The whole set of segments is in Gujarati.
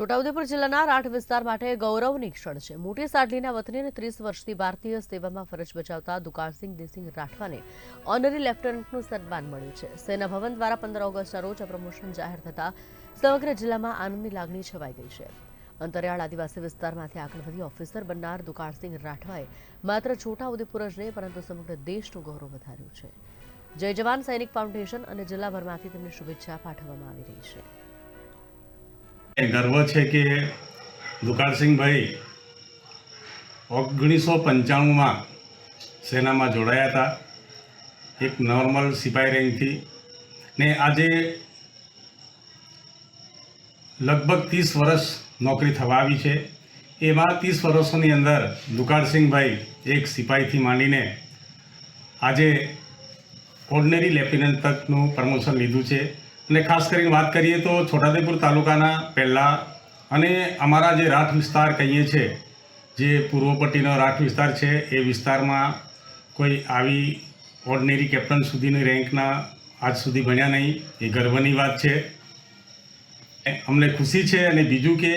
છોટાઉદેપુર જિલ્લાના રાઠ વિસ્તાર માટે ગૌરવની ક્ષણ છે. મોટી સાડલીના વતની અને ત્રીસ વર્ષથી ભારતીય સેવામાં ફરજ બજાવતા દુકાળસિંહ દેસિંગ રાઠવાને ઓનરી લેફ્ટનન્ટનું સન્માન મળ્યું છે. સેના ભવન દ્વારા પંદર ઓગસ્ટના રોજ આ પ્રમોશન જાહેર થતા સમગ્ર જિલ્લામાં આનંદની લાગણી છવાઈ ગઈ છે. અંતરિયાળ આદિવાસી વિસ્તારમાંથી આગળ વધી ઓફિસર બનનાર દુકાળસિંહ રાઠવાએ માત્ર છોટાઉદેપુર જ નહીં, પરંતુ સમગ્ર દેશનું ગૌરવ વધાર્યું છે. જય જવાન, સૈનિક ફાઉન્ડેશન અને જિલ્લાભરમાંથી તેમને શુભેચ્છા પાઠવવામાં આવી રહી છે. ગર્વ છે કે દુકાળસિંહભાઈ ઓગણીસો પંચાણુંમાં સેનામાં જોડાયા હતા. એક નોર્મલ સિપાઈ રેન્જથી ને આજે લગભગ ત્રીસ વર્ષ નોકરી થવા આવી છે. એમાં ત્રીસ વર્ષોની અંદર દુકાળસિંહભાઈ એક સિપાહીથી માંડીને આજે ઓર્ડિનરી લેફ્ટનન્ટ તકનું પ્રમોશન લીધું છે. અને ખાસ કરીને વાત કરીએ તો છોટાઉદેપુર તાલુકાના પહેલાં અને અમારા જે રાઠ વિસ્તાર કહીએ છીએ જે પૂર્વ પટ્ટીનો રાઠ વિસ્તાર છે, એ વિસ્તારમાં કોઈ આવી ઓર્ડિનરી કેપ્ટન સુધીની રેન્કના આજ સુધી ભણ્યા નહીં. એ ગર્વની વાત છે. અમને ખુશી છે અને બીજું કે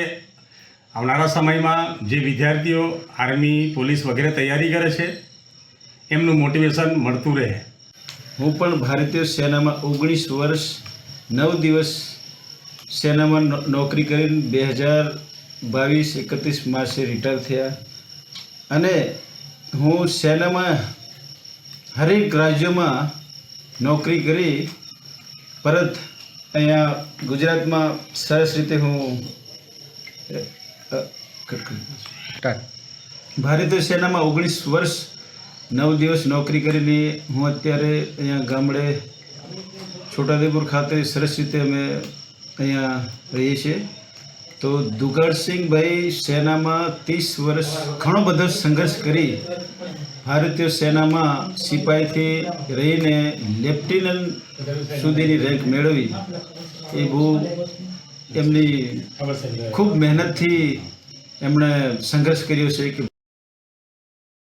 આવનારા સમયમાં જે વિદ્યાર્થીઓ આર્મી, પોલીસ વગેરે તૈયારી કરે છે, એમનું મોટિવેશન મળતું રહે. હું પણ ભારતીય સેનામાં ઓગણીસ વર્ષ નવ દિવસ સેનામાં નો- નોકરી કરીને બે હજાર બાવીસ એકત્રીસ માર્ચે રિટાયર થયા અને હું સેનામાં હરેક રાજ્યોમાં નોકરી કરી પરત અહીંયા ગુજરાતમાં સરસ રીતે હું. ભારતીય સેનામાં ઓગણીસ વર્ષ નવ દિવસ નોકરી કરીને હું અત્યારે અહીંયા ગામડે છોટાઉદેપુર ખાતે સરસ રીતે અમે અહીંયા રહીએ છીએ. તો દુગાડસિંહભાઈ સેનામાં ત્રીસ વર્ષ ઘણો બધો સંઘર્ષ કરી ભારતીય સેનામાં સિપાહીથી રહીને લેફ્ટિનન્ટ સુધીની રેન્ક મેળવી. એ બહુ એમની ખૂબ મહેનતથી એમણે સંઘર્ષ કર્યો છે કે